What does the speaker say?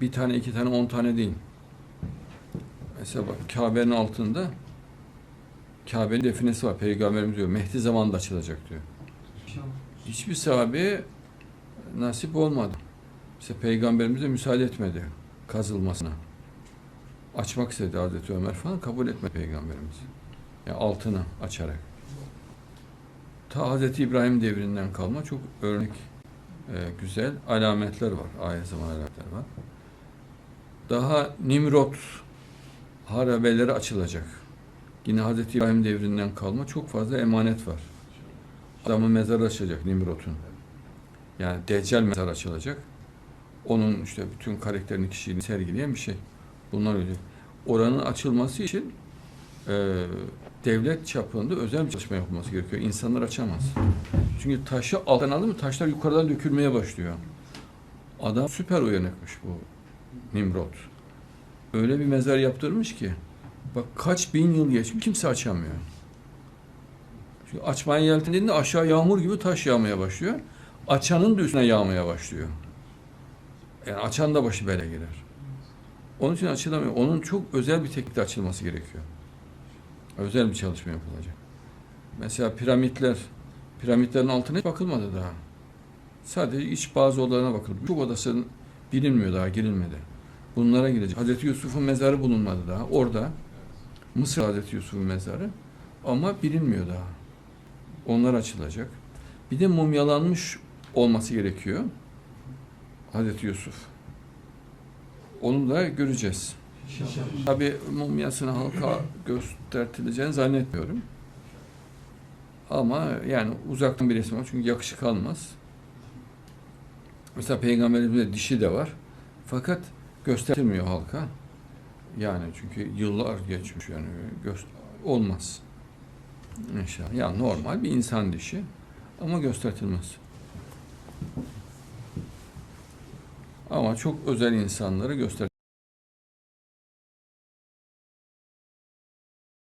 Bir tane, iki tane, on tane değil. Mesela bak Kabe'nin altında Kabe'nin definesi var. Peygamberimiz diyor. Mehdi zamanında açılacak diyor. Hiçbir sahabe nasip olmadı. Mesela Peygamberimiz de müsaade etmedi kazılmasına. Açmak istedi Hazreti Ömer falan kabul etmedi Peygamberimiz. Yani altını açarak. Ta Hazreti İbrahim devrinden kalma çok örnek e, güzel alametler var. Ayet zaman alametler var. Daha Nimrod harabeleri açılacak. Yine Hazreti İbrahim devrinden kalma çok fazla emanet var. Adamın mezarı açılacak Nimrod'un. Yani Deccal mezar açılacak. Onun işte bütün karakterini, kişiliğini sergileyen bir şey. Bunlar öyle. Oranın açılması için e, devlet çapında özel bir çalışma yapılması gerekiyor. İnsanlar açamaz. Çünkü taşı alttan aldı mı taşlar yukarıdan dökülmeye başlıyor. Adam süper uyanıkmış bu Nimrod. Öyle bir mezar yaptırmış ki bak kaç bin yıl geçmiş kimse açamıyor. Çünkü açmaya yeltendiğinde aşağı yağmur gibi taş yağmaya başlıyor. Açanın da üstüne yağmaya başlıyor. Yani açan da başı bele girer. Onun için açılamıyor. Onun çok özel bir teknikle açılması gerekiyor. Özel bir çalışma yapılacak. Mesela piramitler, piramitlerin altına hiç bakılmadı daha. Sadece iç bazı odalarına bakıldı. Çok odasının bilinmiyor daha, girilmedi. Bunlara girecek. Hazreti Yusuf'un mezarı bulunmadı daha. Orada Mısır Hazreti Yusuf'un mezarı ama bilinmiyor daha. Onlar açılacak. Bir de mumyalanmış olması gerekiyor. Hazreti Yusuf. Onu da göreceğiz. Tabi mumyasını halka göstertileceğini zannetmiyorum. Ama yani uzaktan bir resim var çünkü yakışık almaz. Mesela peygamberimizde dişi de var. Fakat göstermiyor halka. Yani çünkü yıllar geçmiş yani göster olmaz. İnşallah. Yani normal bir insan dişi ama göstertilmez. Ama çok özel insanları göster